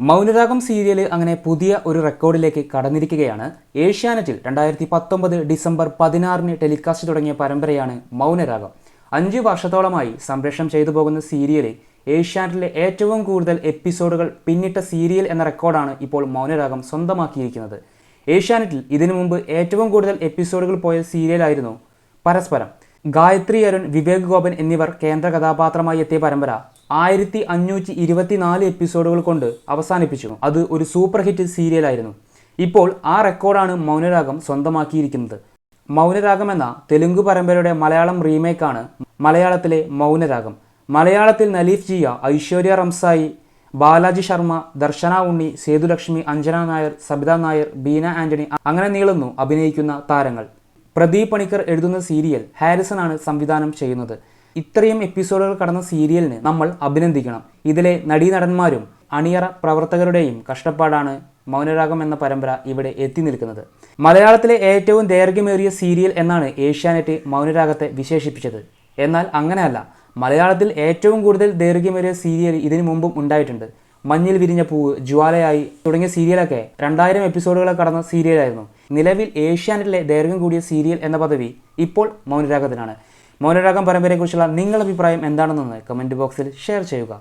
Mounaragam serial അങ്ങനെ പുതിയ ഒരു റെക്കോർഡിലേക്ക് കടന്നിരിക്കുകയാണ്. ഏഷ്യാനെറ്റിൽ രണ്ടായിരത്തി പത്തൊമ്പത് ഡിസംബർ പതിനാറിന് ടെലികാസ്റ്റ് തുടങ്ങിയ പരമ്പരയാണ് മൗനരാഗം. അഞ്ച് വർഷത്തോളമായി സംപ്രേഷണം ചെയ്തു പോകുന്ന സീരിയലിൽ ഏഷ്യാനെറ്റിലെ ഏറ്റവും കൂടുതൽ എപ്പിസോഡുകൾ പിന്നിട്ട സീരിയൽ എന്ന റെക്കോർഡാണ് ഇപ്പോൾ മൗനരാഗം സ്വന്തമാക്കിയിരിക്കുന്നത്. ഏഷ്യാനെറ്റിൽ ഇതിനു മുമ്പ് ഏറ്റവും കൂടുതൽ എപ്പിസോഡുകൾ പോയ സീരിയലായിരുന്നു പരസ്പരം. ഗായത്രി അരുൺ വിവേക് ഗോപൻ എന്നിവർ കേന്ദ്ര കഥാപാത്രമായി എത്തിയ പരമ്പര ആയിരത്തി അഞ്ഞൂറ്റി ഇരുപത്തിനാല് എപ്പിസോഡുകൾ കൊണ്ട് അവസാനിപ്പിച്ചു. അത് ഒരു സൂപ്പർ ഹിറ്റ് സീരിയലായിരുന്നു. ഇപ്പോൾ ആ റെക്കോർഡാണ് മൗനരാഗം സ്വന്തമാക്കിയിരിക്കുന്നത്. മൗനരാഗം എന്ന തെലുങ്ക് പരമ്പരയുടെ മലയാളം റീമേക്കാണ് മലയാളത്തിലെ മൗനരാഗം. മലയാളത്തിൽ നലീഫ് ജിയ ഐശ്വര്യ റംസായി ബാലാജി ശർമ്മ ദർശന ഉണ്ണി സേതുലക്ഷ്മി അഞ്ജന നായർ സബിത നായർ ബീന ആന്റണി അങ്ങനെ നീളുന്നു അഭിനയിക്കുന്ന താരങ്ങൾ. പ്രദീപ് പണിക്കർ എഴുതുന്ന സീരിയൽ ഹാരിസൺ ആണ് സംവിധാനം ചെയ്യുന്നത്. ഇത്രയും എപ്പിസോഡുകൾ കടന്ന സീരിയലിന് നമ്മൾ അഭിനന്ദിക്കണം. ഇതിലെ നടീനടന്മാരും അണിയറ പ്രവർത്തകരുടെയും കഷ്ടപ്പാടാണ് മൗനരാഗം എന്ന പരമ്പര ഇവിടെ എത്തി നിൽക്കുന്നത്. മലയാളത്തിലെ ഏറ്റവും ദൈർഘ്യമേറിയ സീരിയൽ എന്നാണ് ഏഷ്യാനെറ്റ് മൗനരാഗത്തെ വിശേഷിപ്പിച്ചത്. എന്നാൽ അങ്ങനെയല്ല. മലയാളത്തിൽ ഏറ്റവും കൂടുതൽ ദൈർഘ്യമേറിയ സീരിയൽ ഇതിനു മുമ്പും ഉണ്ടായിട്ടുണ്ട്. മഞ്ഞിൽ വിരിഞ്ഞ പൂവ് ജ്വാലയായി തുടങ്ങിയ സീരിയലൊക്കെ രണ്ടായിരം എപ്പിസോഡുകളെ കടന്ന സീരിയലായിരുന്നു. നിലവിൽ ഏഷ്യാനെറ്റിലെ ദൈർഘ്യം കൂടിയ സീരിയൽ എന്ന പദവി ഇപ്പോൾ മൗനരാഗത്തിനാണ്. മൗനരാഗം പരമ്പരയെക്കുറിച്ചുള്ള നിങ്ങളുടെ അഭിപ്രായം എന്താണെന്നൊന്ന് കമന്റ് ബോക്സിൽ ഷെയർ ചെയ്യുക.